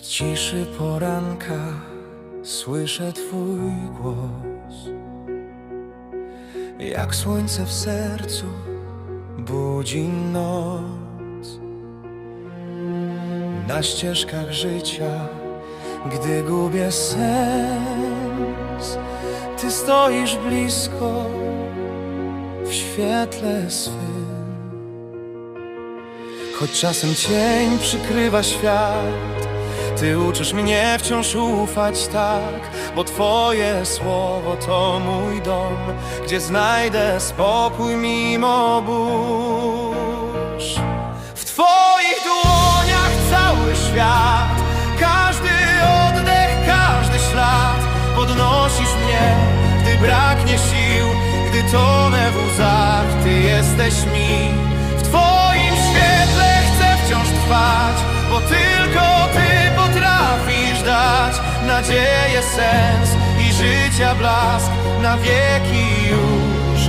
ciszy poranka słyszę Twój głos. Jak słońce w sercu budzi noc. Na ścieżkach życia, gdy gubię sens, Ty stoisz blisko w świetle swym. Choć czasem cień przykrywa świat Ty uczysz mnie wciąż ufać tak Bo Twoje słowo to mój dom Gdzie znajdę spokój mimo burz. W Twoich dłoniach cały świat Każdy oddech, każdy ślad. Podnosisz mnie, gdy braknie sił Gdy tonę w łzach, Ty jesteś mi. W Twoim świetle chcę wciąż trwać Bo Ty Nadzieję, sens i życia blask Na wieki już.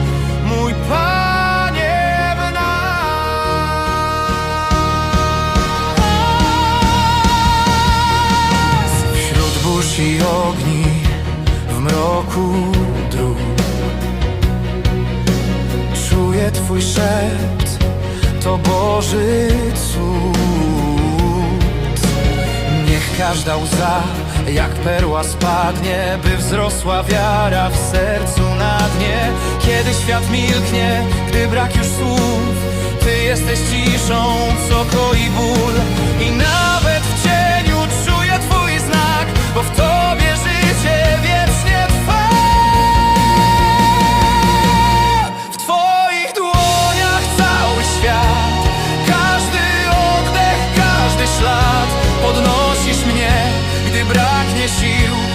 Mój Panie w nas. Wśród burz i ogni W mroku dróg Czuję Twój szept, to Boży cud. Niech każda łza, jak perła spadnie, by wzrosła wiara w sercu na dnie. Kiedy świat milknie, gdy brak już słów, Ty jesteś ciszą, co koi darkness you